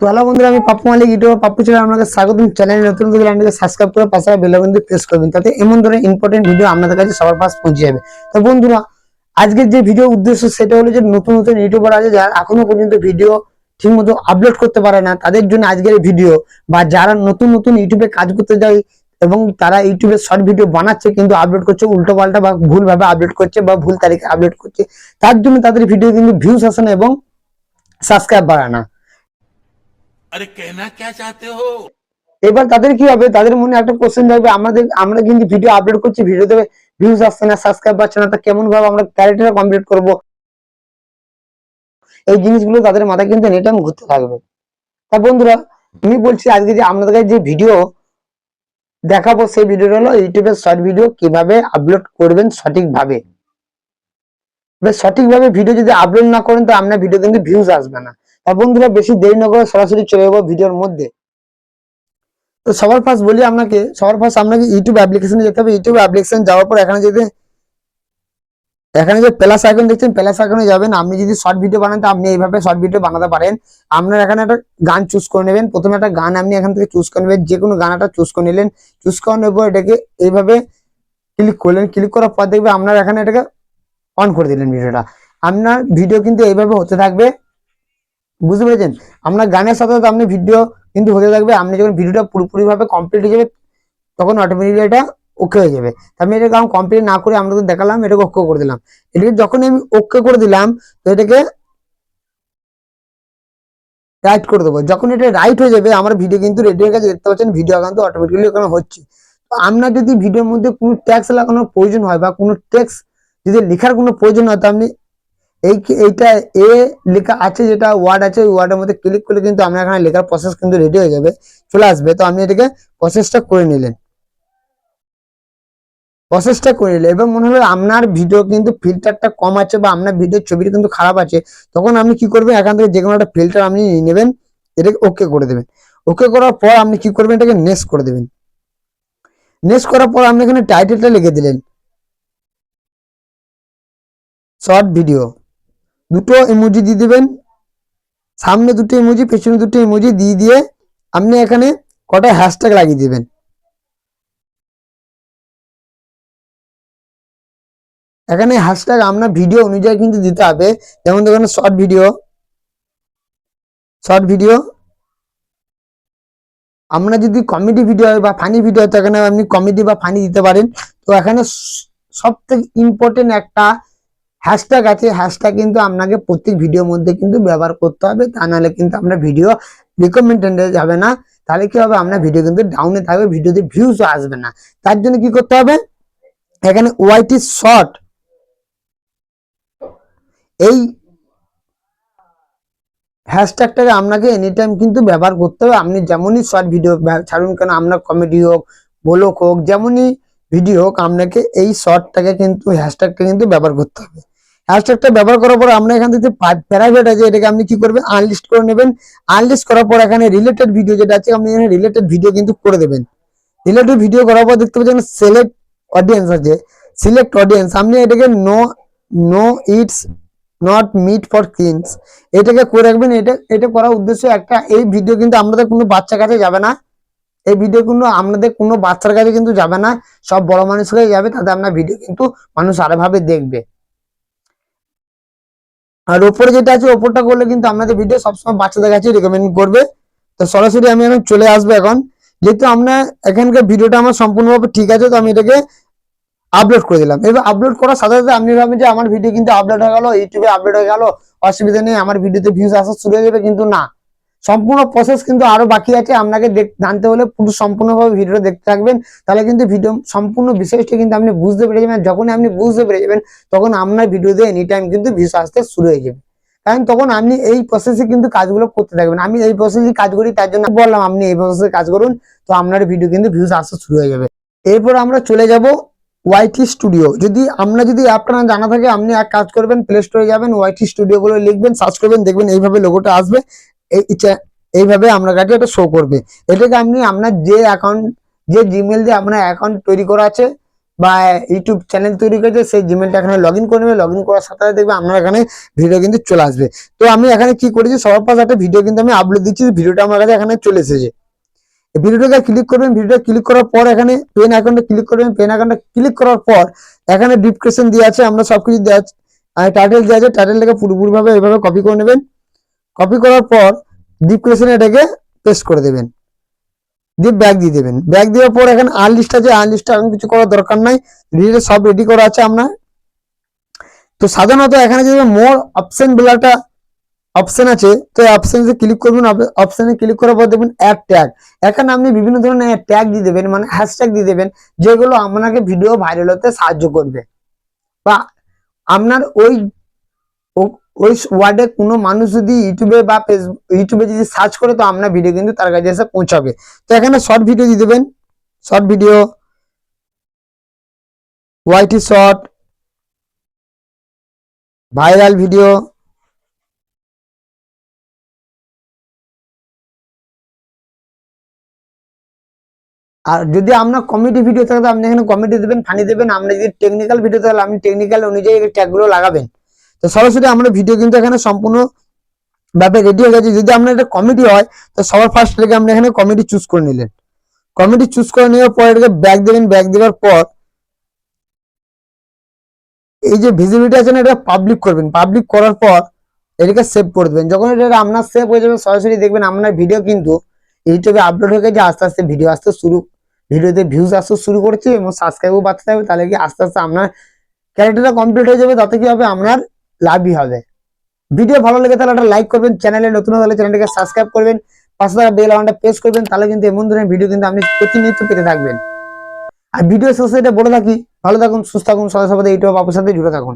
তো হ্যালো বন্ধুরা, আমি পাপ্পু মালিক ইউটিউব পাপ্পু চ্যানেল আপনাকে স্বাগতম। চ্যানেল নতুন করে চ্যানেলটিকে সাবস্ক্রাইব করে পাশে বেল আইকনটি প্রেস করবেন তাতে এমন ধরনের ইম্পর্টেন্ট ভিডিও আপনাদের কাছে সবার পাশ পৌঁছে যাবে। তো বন্ধুরা, আজকের যে ভিডিও উদ্দেশ্য সেটা হলো যে নতুন নতুন ইউটিউবার আছে যারা এখনও পর্যন্ত ভিডিও ঠিকমতো আপলোড করতে পারে না, তাদের জন্য আজকের ভিডিও বা যারা নতুন নতুন ইউটিউবে কাজ করতে যায় এবং তারা ইউটিউবে শর্ট ভিডিও বানাচ্ছে কিন্তু আপলোড করছে, উল্টো পাল্টা বা ভুল ভাবে আপলোড করছে বা ভুল তারিখে আপলোড করছে, তার জন্য তাদের ভিডিও কিন্তু ভিউজ আসে না এবং সাবস্ক্রাইব বাড়ায় না। আরে কেনা কে চাতে হো? এবার তাদের কি হবে? তাদের মনে একটা কোশ্চেন থাকবে। আমাদের, আমরা কিন্তু ভিডিও আপলোড করছি ভিডিও দেবে ভিউজ আসছে না সাবস্ক্রাইব পাচ্ছে না, তা কেমন ভাবে আমরা ক্যারেক্টার কমপ্লিট করব? এই জিনিসগুলো তাদের মাথায় কিন্তু নেটাম ঘুরতে থাকবে। তা বন্ধুরা, আমি বলছি আজকে যে আমাদের কাছে যে ভিডিও দেখাবো, সেই ভিডিওটা হলো ইউটিউবের শর্ট ভিডিও কীভাবে আপলোড করবেন সঠিকভাবে। সঠিকভাবে ভিডিও যদি আপলোড না করেন, তো আপনার ভিডিও কিন্তু ভিউজ আসবে না। তা বন্ধুরা, বেশি দেরি না করে সরাসরি চলে যাব ভিডিওর মধ্যে। তো সবার ফার্স্ট বলি আপনাকে, সবার ফার্স্ট আপনাকে ইউটিউব অ্যাপ্লিকেশনে যেতে হবে। ইউটিউব অ্যাপ্লিকেশন যাওয়ার পর এখানে যদি, এখানে যে প্লাস আইকন দেখছেন প্লাস আইকনে যাবেন। আপনি যদি শর্ট ভিডিও বানান আপনি এইভাবে শর্ট ভিডিও বানাতে পারেন। আপনার এখানে একটা গান চুজ করে নেবেন। প্রথমে একটা গান আপনি এখান থেকে চুজ করে নেবেন। যে কোনো গানাটা চুজ করে নিলেন। চুজ করানোর পর এটাকে এইভাবে ক্লিক করলেন। ক্লিক করার পর দেখবে আপনার এখানে এটাকে অন করে দিলেন ভিডিওটা আপনার ভিডিও কিন্তু এইভাবে হতে থাকবে। বুঝতে পেরেছেন? আপনার গানের সাথে সাথে আপনি ভিডিও কিন্তু হতে থাকবে, আপনি যখন ভিডিওটা পুরোপুরিভাবে কমপ্লিট হয়ে যাবে, তখন অটোমেটিকলি এটা ওকে হয়ে যাবে। আমি এটাকে কমপ্লিট না করে আমরা তো দেখালাম এটাকে ওকে করে দিলাম। এটাকে যখন আমি ওকে করে দিলাম, তো এটাকে রাইট করে দেবো। যখন এটা রাইট হয়ে যাবে, আমার ভিডিও কিন্তু রেডিওর কাছে দেখতে পাচ্ছেন ভিডিও কিন্তু অটোমেটিকলি ওখানে হচ্ছে। তো আপনার যদি ভিডিওর মধ্যে কোনো ট্যাক্স লাগানোর প্রয়োজন হয় বা কোনো ট্যাক্স যদি লেখার কোনো প্রয়োজন হয়, তো আপনি এই এইটা এ লেখা আছে যেটা ওয়ার্ড আছে, ওই ওয়ার্ডের মধ্যে ক্লিক করলে কিন্তু আপনার এখানে লেখার প্রসেস কিন্তু রেডি হয়ে যাবে। চলে আসবে। তো আপনি এটাকে প্রসেসটা করে নিলেন। প্রসেসটা করে নিলেন। এবার মনে হলো আপনার ভিডিও কিন্তু ফিল্টারটা কম আছে বা আপনার ভিডিওর ছবিটা কিন্তু খারাপ আছে। তখন আপনি কি করবেন? এখান থেকে যে কোনো একটা ফিল্টার আপনি নিয়ে নেবেন। এটাকে ওকে করে দেবেন। ওকে করার পর আপনি কি করবেন? এটাকে নেক্সট করে দেবেন। নেক্সট করার পর আপনি এখানে টাইটেলটা লিখে দিলেন। শর্ট ভিডিও দুটো ইমোজি দিয়ে দেবেন। সামনে দুটো ইমোজি পেছনে দুটো ইমোজি দিয়ে দিয়ে আপনি এখানে কটা হ্যাশট্যাগ লাগিয়ে দিবেন। এখানে হ্যাশট্যাগ আপনার ভিডিও অনুযায়ী কিন্তু দিতে হবে। যেমন দেখুন শর্ট ভিডিও শর্ট ভিডিও আমরা যদি কমেডি ভিডিও হয় বা ফানি ভিডিও হয়, তো এখানে আপনি কমেডি বা ফানি দিতে পারেন। তো এখানে সব থেকে ইম্পর্টেন্ট একটা হ্যাশট্যাগ আছে হ্যাশট্যাগ কিন্তু আপনাকে প্রত্যেক ভিডিওর মধ্যে কিন্তু ব্যবহার করতে হবে, তা নাহলে কিন্তু আপনার ভিডিও রিকমেন্ডেড যাবে না। তাহলে কি হবে? আপনার ভিডিও কিন্তু ডাউনে থাকবে ভিডিওতে ভিউজ আসবে না। তার জন্য কি করতে হবে? এখানে ওয়াইটি শর্ট এই হ্যাশট্যাগটাকে আপনাকে এনি টাইম কিন্তু ব্যবহার করতে হবে। আপনি যেমনই শর্ট ভিডিও ছাড়ুন কেন, আপনার কমেডি হোক ব্লগ হোক, যেমনই ভিডিও হোক, আপনাকে এই শর্টটাকে কিন্তু হ্যাশট্যাগটা কিন্তু ব্যবহার করতে হবে। হ্যাশট্যাগটা ব্যবহার করার পর আমরা এখান থেকে প্রাইভেট আছে, এটাকে আপনি কি করবেন? আনলিস্ট করে নেবেন। আনলিস্ট করার পর এখানে রিলেটেড ভিডিও যেটা আছে, আপনি এখানে রিলেটেড ভিডিও কিন্তু করে দেবেন। রিলেটেড ভিডিও করার পর দেখতে পাচ্ছেন সিলেক্ট অডিয়েন্স আছে। সিলেক্ট অডিয়েন্স আপনি এটাকে no no it's not made for kids এটাকে করে রাখবেন। এটা এটা করার উদ্দেশ্য একটা, এই ভিডিও কিন্তু আমাদের কোনো বাচ্চা কাছে যাবে না। এই ভিডিও কিন্তু আপনাদের কোনো বাচ্চার কাছে কিন্তু যাবে না। সব বড় মানুষের কাছে যাবে, তাতে আপনার ভিডিও কিন্তু মানুষ আরোভাবে দেখবে। আর ওপরে যেটা আছে, ওপরটা করলে কিন্তু আপনাদের ভিডিও সবসময় বাচ্চাদের কাছে রেকমেন্ড করবে। তো সরাসরি আমি এখন চলে আসব এখন। যেহেতু আমরা এখানকার ভিডিওটা আমার সম্পূর্ণভাবে ঠিক আছে, তো আমি এটাকে আপলোড করে দিলাম। এবার আপলোড করার সাথে সাথে আপনি ভাবেন যে আমার ভিডিও কিন্তু আপলোড হয়ে গেল ইউটিউবে আপলোড হয়ে গেলো, অসুবিধা নেই, আমার ভিডিওতে ভিউজ আসা শুরু হয়ে যাবে, কিন্তু না। সম্পূর্ণ প্রসেস কিন্তু আরও বাকি আছে। আপনাকে জানতে হলে পুরো সম্পূর্ণভাবে ভিডিওটা দেখতে থাকবেন। তাহলে কিন্তু ভিডিও সম্পূর্ণ বিষয়টা কিন্তু আপনি বুঝতে পেরে যাবেন। যখনই আপনি বুঝতে পেরে যাবেন, তখন আপনার ভিডিওতে এনি টাইম কিন্তু ভিউজ আসতে শুরু হয়ে যাবে। কারণ তখন আপনি এই প্রসেসে কিন্তু কাজগুলো করতে থাকবেন। আমি এই প্রসেসে কাজ করি, তার জন্য বললাম, আপনি এই প্রসেসে কাজ করুন, তো আপনার ভিডিও কিন্তু ভিউস আসতে শুরু হয়ে যাবে। এরপর আমরা চলে যাব ওয়াইটি স্টুডিও যদি আমরা যদি আপনারা জানা থাকে, আপনি এক কাজ করবেন প্লে স্টোরে যাবেন ওয়াইটি স্টুডিও গুলো লিখবেন সার্চ করবেন, দেখবেন এইভাবে লোগোটা আসবে। এইভাবে আপনার কাছে এটা শো করবে। এটাকে আপনি আপনার যে অ্যাকাউন্ট যে জিমেল দিয়ে আপনার অ্যাকাউন্ট তৈরি করা আছে বা ইউটিউব চ্যানেল তৈরি করেছে সেই জিমেলটা এখানে লগ ইন করে নেবে। লগ ইন করার সাথে সাথে দেখবে আপনার এখানে ভিডিও কিন্তু চলে আসবে। তো আমি এখানে কি করেছি, সবার পাশে একটা ভিডিও কিন্তু আমি আপলোড দিচ্ছি। ভিডিওটা আমার কাছে এখানে চলে এসেছে। ভিডিওটাকে ক্লিক করবেন ভিডিওটা ক্লিক করার পর এখানে পেন অ্যাকাউন্টে ক্লিক করবেন। পেন অ্যাকাউন্টে ক্লিক করার পর এখানে ডিসক্রিপশন দেওয়া আছে, আমরা সবকিছু দেওয়া আছে টাইটেল দেওয়া আছে। টাইটেলটাকে পুরোপুরি ভাবে এইভাবে কপি করে নেবেন। কপি করার পর ডিসক্রিপশনে এটাকে পেস্ট করে দেবেন। দিয়ে ব্যাগ দিয়ে দেবেন। ব্যাগ দেওয়ার পর এখানে আর লিস্ট আছে আর লিস্টটা এখন কিছু করার দরকার নাই। ভিডিওটা সব রেডি করা আছে আপনার। তো সাধারণত এখানে যদি মোর অপশন বলে একটা অপশন আছে, তো অপশনে ক্লিক করবেন। অপশনে ক্লিক করার পর দেখবেন অ্যাড ট্যাগ এখানে আপনি বিভিন্ন ধরনের ট্যাগ দিয়ে দেবেন মানে হ্যাশট্যাগ দিয়ে দেবেন, যেগুলো আপনাকে ভিডিও ভাইরাল হতে সাহায্য করবে। বা আপনার ওই ওই ওয়ার্ডে কোনো মানুষ যদি ইউটিউবে বা ফেসবুক ইউটিউবে যদি সার্চ করে, তো আপনার ভিডিও কিন্তু তার কাছে এসে পৌঁছাবে। তো এখানে শর্ট ভিডিও দিয়ে দেবেন। Short video YT short viral video আর যদি আপনার কমেডি ভিডিও থাকে আপনি এখানে কমেডি দেবেন ফানি দেবেন। আপনি যদি টেকনিক্যাল ভিডিও তাহলে আপনি টেকনিক্যাল অনুযায়ী ট্যাগগুলো লাগাবেন। তো সরাসরি আমরা ভিডিও কিন্তু এখানে সম্পূর্ণ ভাবে রেডি হয়ে গেছে। যদি আপনার এটা কমেডি হয়, তো সবার ফার্স্ট লেগে আপনি এখানে কমেডি চুজ করে নিলেন। কমেডি চুজ করে নেওয়ার পর এটাকে ব্যাক দেবেন ব্যাক দেওয়ার পর এই যে ভিজিবিলিটি আছে না, এটা পাবলিক করবেন। পাবলিক করার পর এটাকে সেভ করে দেবেন। যখন এটা আপনার সেভ হয়ে যাবে, সরাসরি দেখবেন আপনার ভিডিও কিন্তু ইউটিউবে আপলোড হয়ে গেছে, আস্তে আস্তে ভিডিও আসতে শুরু ভিডিওতে ভিউজ আসতে শুরু করেছে এবং সাবস্ক্রাইবও বাড়তে থাকবে, তাহলে কি আস্তে আস্তে আপনার ক্যারেক্টারটা কমপ্লিট হয়ে যাবে, তাতে কি হবে? আপনার লাভই হবে। ভিডিও ভালো লেগে তাহলে একটা লাইক করবেন চ্যানেলে নতুন হলে চ্যানেলটাকে সাবস্ক্রাইব করবেন, পাশে থাকা বেল আইকনটা প্রেস করবেন, তাহলে কিন্তু এমন ধরনের ভিডিও কিন্তু আপনি প্রতিনিয়ত পেতে থাকবেন। আর ভিডিও শেষে এটা বলে থাকি ভালো থাকুন, সুস্থ থাকুন সদা সবাই ইউটিউব আপনার সাথে জুড়ে থাকুন।